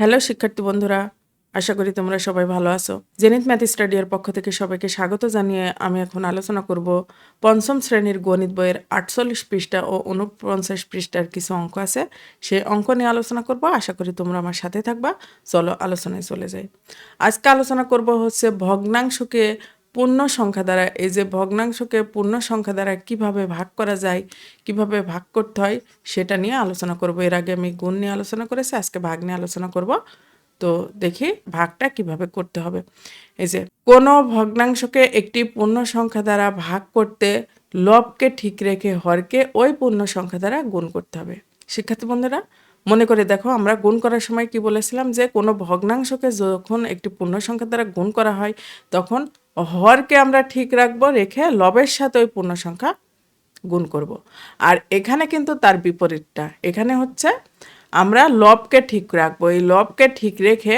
Hello শিক্ষার্থী বন্ধুরা, আশা করি তোমরা সবাই ভালো আছো। জেনিত ম্যাথ স্টাডিয়ার পক্ষ থেকে সবাইকে স্বাগত জানিয়ে আমি এখন আলোচনা করব পঞ্চম শ্রেণির গণিত বইয়ের আটচল্লিশ পৃষ্ঠা ও উনপঞ্চাশ পৃষ্ঠার কিছু অঙ্ক আছে। সেই অঙ্ক নিয়ে আলোচনা করব, আশা করি তোমরা আমার সাথে থাকবা। চলো আলোচনায় চলে যাই। আজকে আলোচনা করব হচ্ছে ভগ্নাংশকে পূর্ণ সংখ্যা দ্বারা, এই যে ভগ্নাংশকে পূর্ণ সংখ্যা দ্বারা কীভাবে ভাগ করা যায়, কীভাবে ভাগ করতে হয়, সেটা নিয়ে আলোচনা করব। এর আগে আমি গুণ নিয়ে আলোচনা করেছি, আজকে ভাগ নিয়ে আলোচনা করব। তো দেখি ভাগটা কীভাবে করতে হবে। এই যে, কোনো ভগ্নাংশকে একটি পূর্ণ সংখ্যা দ্বারা ভাগ করতে লবকে ঠিক রেখে হরকে ওই পূর্ণ সংখ্যা দ্বারা গুণ করতে হবে। শিক্ষার্থী বন্ধুরা মনে করে দেখো, আমরা গুণ করার সময় কি বলেছিলাম যে, কোনো ভগ্নাংশকে যখন একটি পূর্ণ সংখ্যা দ্বারা গুণ করা হয়, তখন হরকে আমরা ঠিক রাখব, রেখে লবের সাথে ওই পূর্ণ সংখ্যা গুণ করব। আর এখানে কিন্তু তার বিপরীতটা। এখানে হচ্ছে আমরা লবকে ঠিক রাখব। এই লবকে ঠিক রেখে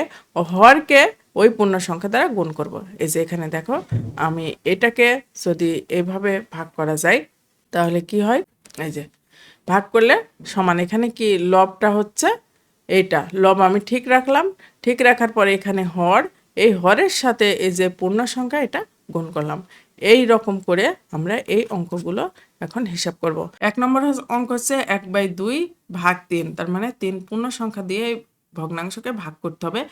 হরকে ওই পূর্ণ সংখ্যা দ্বারা গুণ করব। এই যে এখানে দেখো, আমি এটাকে যদি এভাবে ভাগ করা যায়, তাহলে কি হয়? এই যে ভাগ করলে সমান। এখানে কি লবটা হচ্ছে? এইটা। লব আমি ঠিক রাখলাম। ঠিক রাখার পরে এখানে হর। এই হরের সাথে এই যে পূর্ণ সংখ্যা, এটা গুণ করলাম। এই রকম করে আমরা এই অঙ্কগুলো এখন হিসাব করব। এক নম্বর অঙ্ক হচ্ছে এক বাই দুই ভাগ তিন। তার মানে তিন পূর্ণ সংখ্যা দিয়ে এই ভগ্নাংশকে ভাগ করতে হবে।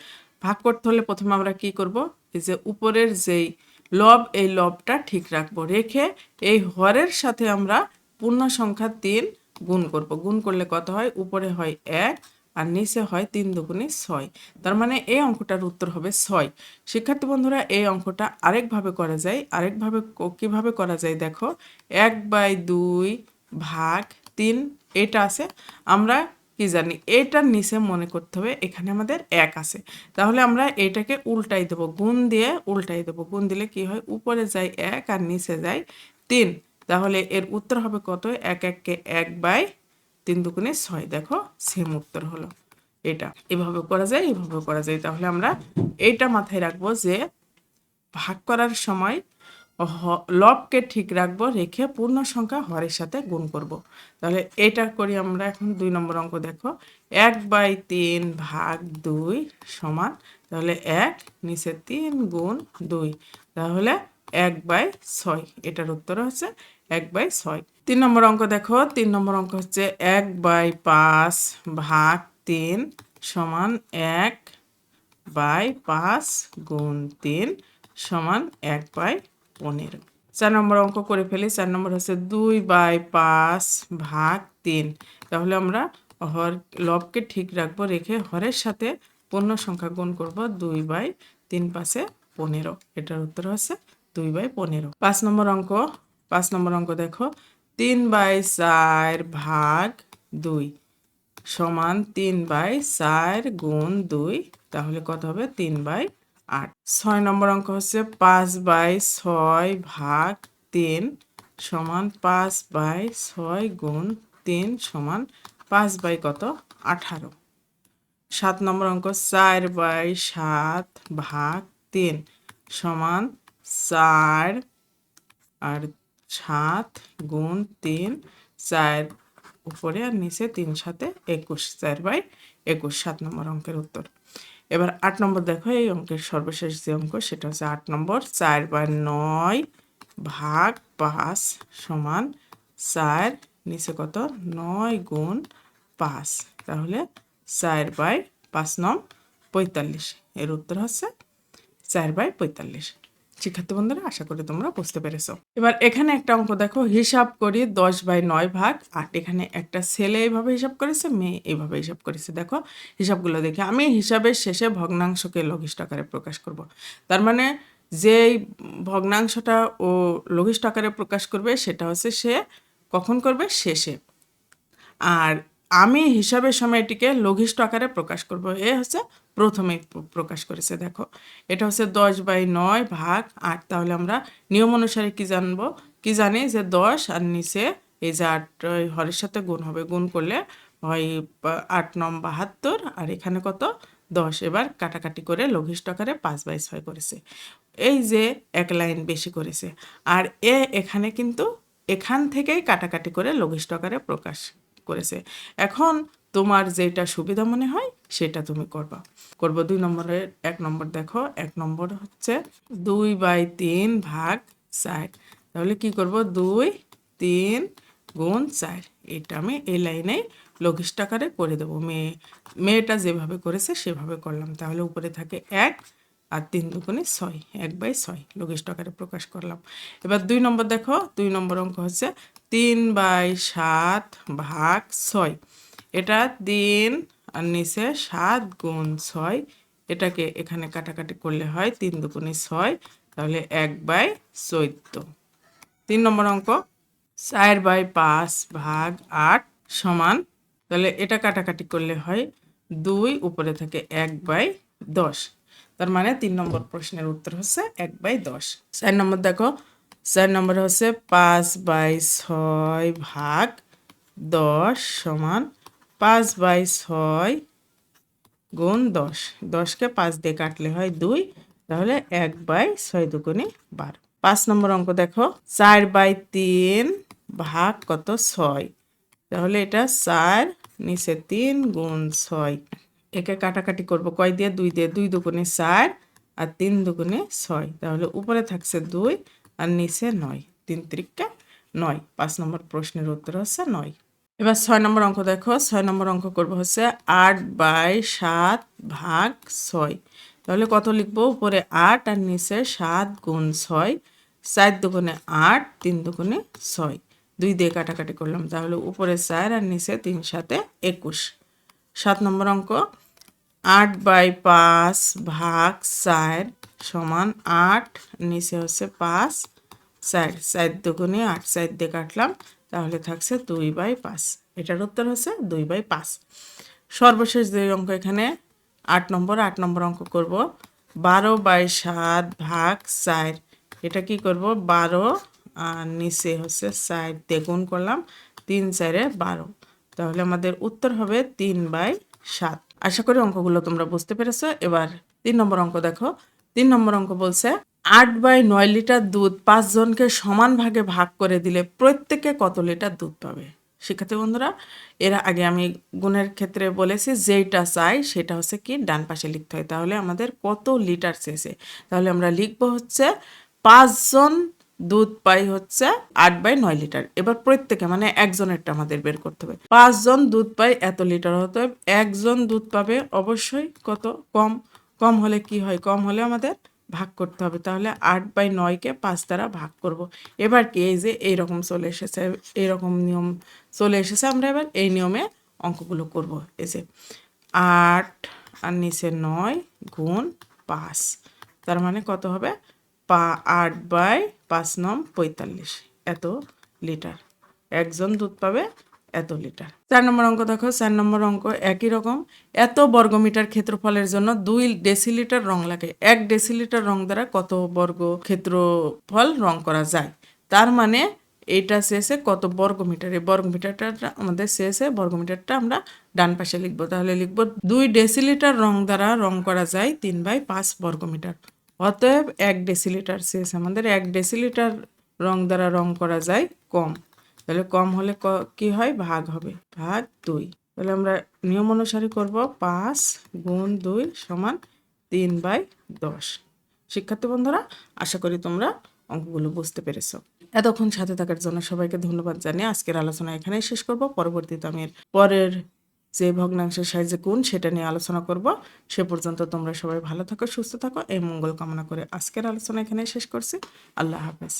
ভাগ করতে হলে প্রথমে আমরা কি করব? এই যে উপরের যেই লব, এই লবটা ঠিক রাখব। রেখে এই হরের সাথে আমরা পূর্ণ সংখ্যা তিন গুণ করব। গুণ করলে কত হয়? উপরে হয় এক আর নিচে হয় তিন দুগুণে ছয়। তার মানে এই অঙ্কটার উত্তর হবে ছয়। শিক্ষার্থী বন্ধুরা, এই অঙ্কটা আরেকভাবে করা যায়। আরেকভাবে কীভাবে করা যায় দেখো? এক বাই দুই ভাগ তিন, এটা আছে। আমরা কি জানি? এটার নিচে মনে করতে হবে এখানে আমাদের এক আছে। তাহলে আমরা এটাকে উল্টাই দেবো। গুণ দিয়ে উল্টাই দেবো। গুণ দিলে কি হয়? উপরে যায় এক আর নিচে যায় তিন। তাহলে এর উত্তর হবে কত? এক এককে এক বাই তিন দুগুণে ছয়। দেখো সেম উত্তর হলো এটা। এভাবে করা যায়, এভাবে করা যায়। তাহলে আমরা এইটা মাথায় রাখব যে ভাগ করার সময় লবকে ঠিক রাখব, রেখে পূর্ণ সংখ্যা হরের সাথে গুণ করব। তাহলে এটা করি আমরা এখন দুই নম্বর অঙ্ক, দেখো। এক বাই তিন ভাগ দুই সমান, তাহলে এক নিচে তিন গুণ দুই। তাহলে এক বাই ছয়। এটার উত্তর হচ্ছে এক বাই ছয়। তিন নম্বর অঙ্ক দেখো। তিন নম্বর অঙ্ক হচ্ছে এক বাই পাঁচ ভাগ তিন সমান এক বাই পাঁচ গুণ তিন সমান এক বাই পনেরো। চার নম্বর অঙ্ক করে ফেলি। চার নম্বর হচ্ছে দুই বাই পাঁচ ভাগ তিন। তাহলে আমরা হর লবকে ঠিক রাখব, রেখে হরের সাথে পূর্ণ সংখ্যা গুণ করব দুই বাই তিন পাশে পনেরো। এটার উত্তর হচ্ছে দুই বাই পনেরো। পাঁচ নম্বর অঙ্ক, পাঁচ নম্বর অঙ্ক দেখো। তিন বাই চার ভাগ দুই সমান তিন বাই চার গুণ দুই, তাহলে কত হবে? তিন বাই আট। ছয় নম্বর অঙ্ক হচ্ছে পাঁচ বাই ছয় ভাগ তিন সমান পাঁচ বাই ছয় গুণ তিন সমান পাঁচ বাই কত? আঠারো। সাত নম্বর অঙ্ক, চার বাই সাত ভাগ তিন সমান চার আর সাত গুণ তিন, চার উপরে আর নিচে তিন সাথে একুশ, চার বাই একুশ, সাত নম্বর অঙ্কের উত্তর। এবার আট নম্বর দেখো, এই অঙ্কের সর্বশেষ যে অঙ্ক, সেটা হচ্ছে আট নম্বর, চার বাই নয় ভাগ পাঁচ সমান চার, নিচে কত? নয় গুণ পাঁচ। তাহলে চার বাই পাঁচ নম পঁয়তাল্লিশ। এর উত্তর হচ্ছে চার বাই পঁয়তাল্লিশ। শিক্ষার্থী বন্ধুরা আশা করি তোমরা বুঝতে পেরেছ। এবার এখানে একটা অঙ্ক দেখো, হিসাব করি দশ বাই নয় ভাগ আট এখানে একটা ছেলে এইভাবে হিসাব করেছে, মেয়ে এইভাবে হিসাব করেছে। দেখো, হিসাবগুলো দেখে আমি হিসাবের শেষে ভগ্নাংশকে লঘিষ্ঠ আকারে প্রকাশ করব। তার মানে যেই ভগ্নাংশটা ও লঘিষ্ঠ আকারে প্রকাশ করবে, সেটা হচ্ছে সে কখন করবে? শেষে। আর আমি হিসাবের সময় এটিকে লঘিষ্ঠ আকারে প্রকাশ করব, এ হচ্ছে প্রথমে প্র- প্রকাশ করেছে, দেখো। এটা হচ্ছে দশ বাই নয় ভাগ আট। তাহলে আমরা নিয়ম অনুসারে কি জানব? কি জানি যে দশ আর নিচে এই যে আট হরের সাথে গুণ হবে। গুণ করলে হয় আট নম বাহাত্তর আর এখানে কত? দশ। এবার কাটাকাটি করে লঘিষ্ঠ আকারে পাঁচ বাই ছয় করেছে। এই যে এক লাইন বেশি করেছে। আর এ এখানে কিন্তু এখান থেকেই কাটাকাটি করে লঘিষ্ঠ আকারে প্রকাশ করেছে। এখন তোমার যেটা সুবিধা মনে হয়, সেটা তুমি করবা। করব দুই নম্বরের, এক নম্বর দেখো, এক নম্বর হচ্ছে দুই বাই তিন ভাগ চার। তাহলে কি করব? দুই, তিন গুণ চার। এটা আমি এই লাইনে লঘিষ্ঠ আকারে করে দেবো। মেয়ে, মেয়েটা যেভাবে করেছে, সেভাবে করলাম। তাহলে উপরে থাকে এক আর তিন দুগুণে ছয়, এক বাই ছয় লঘিষ্ঠ আকারে প্রকাশ করলাম। এবার দুই নম্বর দেখো, দুই নম্বর অঙ্ক হচ্ছে তিন বাই সাত ভাগ ছয়। এটা তিন আর নিচে সাত গুণ ছয়। এটাকে এখানে কাটাকাটি করলে হয় তিন দুগুণে ছয়, তাহলে এক বাই চোদ্দ। তিন নম্বর অঙ্ক, চার বাই পাঁচ ভাগ আট সমান, তাহলে এটা কাটাকাটি করলে হয় দুই, উপরে থাকে এক বাই দশ। তার মানে তিন নম্বর প্রশ্নের উত্তর হচ্ছে এক বাই দশ। চার নম্বর দেখো, চার নম্বর হচ্ছে পাঁচ বাই ছয় ভাগ দশ সমান পাঁচ বাই ছয় গুণ দশ। দশকে পাঁচ দিয়ে কাটলে হয় দুই, তাহলে এক বাই ছয় দুগুণে বারো। পাঁচ নম্বর অঙ্ক দেখো, চার বাই তিন ভাগ কত? ছয়। তাহলে এটা চার নিচে তিন গুণ ছয়। একে কাটাকাটি করব কয় দিয়ে? দুই দিয়ে। দুই দুগুণে চার আর তিন দুগুণে ছয়। তাহলে উপরে থাকছে দুই আর নিচে নয়। তিন তিরিকটা নয়। পাঁচ নম্বর প্রশ্নের উত্তর হচ্ছে নয়। এবার ছয় নম্বর অঙ্ক দেখো, ছয় নম্বর অঙ্ক করব হচ্ছে আট বাই সাত ভাগ ছয়। তাহলে কত লিখব? উপরে আট আর নিচে সাত গুণ ছয়, চার দুগুণে আট, তিন দুগুণে ছয়। দুই দিয়ে কাটাকাটি করলাম, তাহলে উপরে চার আর নিচে তিন সাথে একুশ। সাত নম্বর অঙ্ক, আট বাই পাঁচ ভাগ চার সমান আট, নিচে হচ্ছে পাঁচ, চার। চার দুগুণে আট, চার দিয়ে কাটলাম তাহলে থাকছে দুই বাই পাঁচ। এটার উত্তর হচ্ছে দুই বাই পাঁচ। সর্বশেষ যে অঙ্ক এখানে। আট নম্বর আট নম্বর অঙ্ক করব। বারো বাই সাত ভাগ চার। এটা কি করব? বারো, আর নিচে হচ্ছে চার দিয়ে করলাম তিন চারে বারো। তাহলে আমাদের উত্তর হবে তিন বাই সাত। আশা করি অঙ্কগুলো তোমরা বুঝতে পেরেছ। এবার তিন নম্বর অঙ্ক দেখো। তিন নম্বর অঙ্ক বলছে আট বাই নয় লিটার দুধ পাঁচজনকে সমান ভাগে ভাগ করে দিলে প্রত্যেকে কত লিটার দুধ পাবে? শিক্ষার্থী বন্ধুরা, এর আগে আমি গুণের ক্ষেত্রে বলেছি, যেইটা চাই সেটা হচ্ছে কি, ডান পাশে লিখতে হয়। তাহলে আমাদের কত লিটার চেয়েছে? তাহলে আমরা লিখব হচ্ছে পাঁচজন দুধ পাই হচ্ছে আট বাই নয় লিটার। এবার প্রত্যেকে মানে একজনেরটা আমাদের বের করতে হবে। পাঁচজন দুধ পাই এত লিটার হতে হবে। একজন দুধ পাবে অবশ্যই কত? কম। কম হলে কি হয়? কম হলে আমাদের ভাগ করতে হবে। তাহলে আট বাই নয়কে পাঁচ দ্বারা ভাগ করব। এবার কি এই যে এইরকম চলে এসেছে, এইরকম নিয়ম চলে এসেছে, আমরা এবার এই নিয়মে অঙ্কগুলো করব। এই যে আট আর নিচে নয় গুণ পাঁচ, তার মানে কত হবে? পা আট বাই পাঁচ নম পঁয়তাল্লিশ। এত লিটার। একজন দুধ পাবে এত লিটার। চার নম্বর অঙ্ক দেখো, চার নম্বর অঙ্ক একই রকম। এত বর্গমিটার ক্ষেত্রফলের জন্য দুই ডেসিলিটার রং লাগে। এক ডেসিলিটার রং দ্বারা কত বর্গ ক্ষেত্রফল রং করা যায়? তার মানে এইটা শেষে কত বর্গমিটার? এই বর্গমিটারটা আমাদের শেষে বর্গমিটারটা আমরা ডান পাশে লিখব। তাহলে লিখব দুই ডেসিলিটার রং দ্বারা রং করা যায় তিন বাই পাঁচ বর্গমিটার। অতএব এক ডেসিলিটার শেষ আমাদের এক ডেসিলিটার রং দ্বারা রং করা যায় কম। তাহলে কম হলে কি হয়? ভাগ হবে। ভাগ দুই। তাহলে আমরা নিয়ম অনুসারে করব পাঁচ গুণ দুই সমান তিন বাই দশ। শিক্ষার্থী বন্ধুরা, আশা করি তোমরা অঙ্কগুলো বুঝতে পেরেছ। এতক্ষণ সাথে থাকার জন্য সবাইকে ধন্যবাদ জানিয়ে আজকের আলোচনা এখানেই শেষ করব। পরবর্তীতে আমি পরের যে ভগ্নাংশের সাহায্যে কোন সেটা নিয়ে আলোচনা করব। সে পর্যন্ত তোমরা সবাই ভালো থাকো, সুস্থ থাকো। এই মঙ্গল কামনা করে আজকের আলোচনা এখানেই শেষ করছি। আল্লাহ হাফেজ।